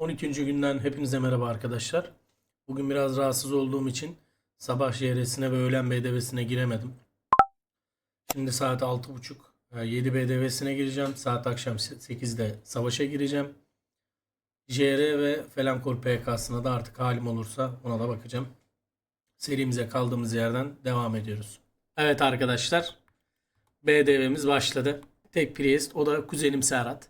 12. günden hepinize merhaba arkadaşlar. Bugün biraz rahatsız olduğum için sabah JR'sine ve öğlen BDV'sine giremedim. Şimdi saat 6.30. e, 7 BDV'sine gireceğim. Saat akşam 8'de savaşa gireceğim. JR ve Felankor PK'sına da artık halim olursa ona da bakacağım. Serimize kaldığımız yerden devam ediyoruz. Evet arkadaşlar. BDV'miz başladı. Tek Priest o da kuzenim Serhat.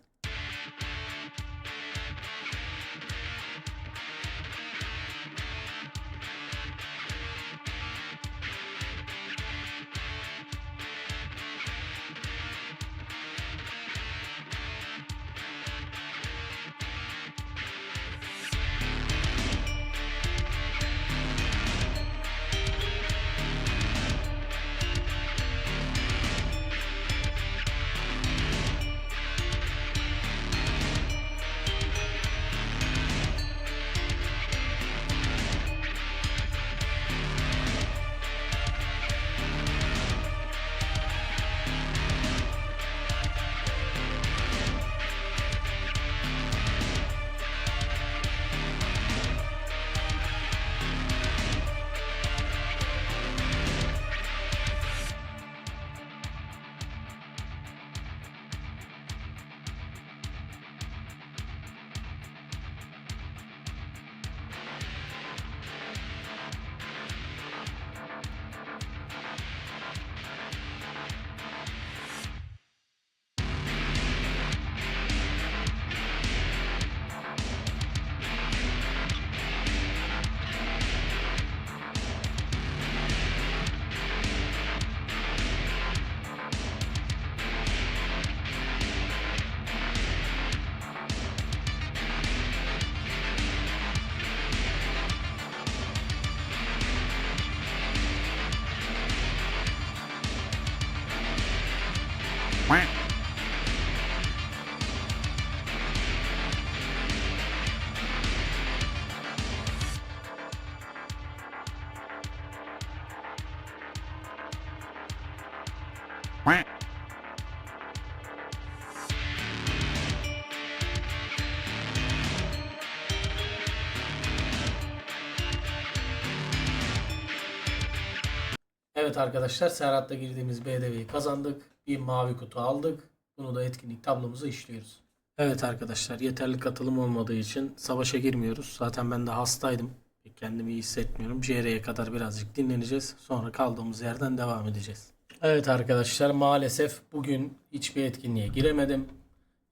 Evet arkadaşlar Serhat'la girdiğimiz BDV'yi kazandık. Bir mavi kutu aldık. Bunu da etkinlik tablomuza işliyoruz. Evet arkadaşlar yeterli katılım olmadığı için savaşa girmiyoruz. Zaten ben de hastaydım. Kendimi iyi hissetmiyorum. JR'ye kadar birazcık dinleneceğiz. Sonra kaldığımız yerden devam edeceğiz. Evet arkadaşlar maalesef bugün hiçbir etkinliğe giremedim.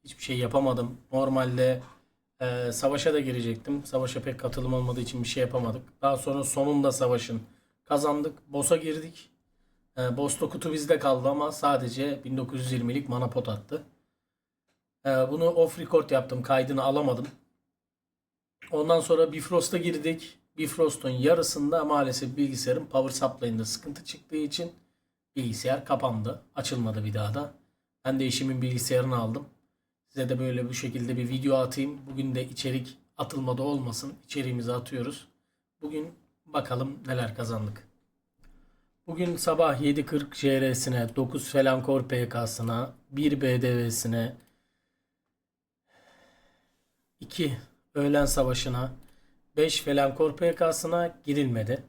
Hiçbir şey yapamadım. Normalde e, savaşa da girecektim. Savaşa pek katılım olmadığı için bir şey yapamadık. Daha sonra sonunda savaşın kazandık. Boss'a girdik. E, Boss'ta kutu bizde kaldı ama sadece 1920'lik mana pot attı. E, bunu off record yaptım. Kaydını alamadım. Ondan sonra Bifrost'a girdik. Bifrost'un yarısında maalesef bilgisayarın power supply'ında sıkıntı çıktığı için bilgisayar kapandı. Açılmadı bir daha da. Ben de eşimin bilgisayarını aldım. Size de böyle bu şekilde bir video atayım. Bugün de içerik atılmada olmasın. İçeriğimizi atıyoruz. Bugün bakalım neler kazandık. Bugün sabah 7.40 JR'sine, 9 Felankor PK'sına, 1 BDV'sine, 2 öğlen savaşına, 5 Felankor PK'sına girilmedi.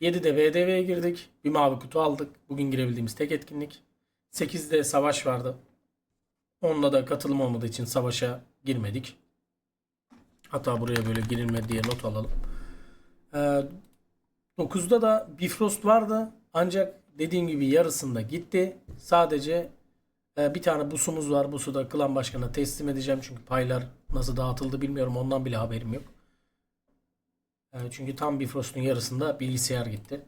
7'de BDV'ye girdik. Bir mavi kutu aldık. Bugün girebildiğimiz tek etkinlik. 8'de savaş vardı. Onunla da katılım olmadığı için savaşa girmedik. Hatta buraya böyle girilmedi diye not alalım. Ee, 9'da da Bifrost vardı. Ancak dediğim gibi yarısında gitti. Sadece e, bir tane busumuz var. Busu da klan başkanına teslim edeceğim. Çünkü paylar nasıl dağıtıldı bilmiyorum. Ondan bile haberim yok. E, çünkü tam Bifrost'un yarısında bilgisayar gitti.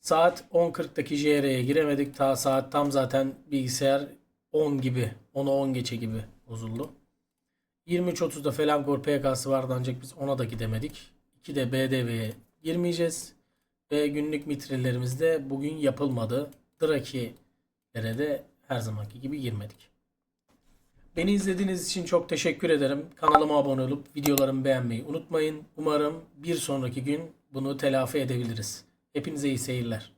Saat 10.40'daki JR'ye giremedik. Ta saat tam zaten bilgisayar 10 gibi. 10'a 10 geçe gibi bozuldu. 23.30'da Felankor PK'sı vardı ancak biz ona da gidemedik. 2'de BDV'ye girmeyeceğiz. Ve günlük mitrillerimiz de bugün yapılmadı. Draki'lere de her zamanki gibi girmedik. Beni izlediğiniz için çok teşekkür ederim. Kanalıma abone olup videolarımı beğenmeyi unutmayın. Umarım bir sonraki gün bunu telafi edebiliriz. Hepinize iyi seyirler.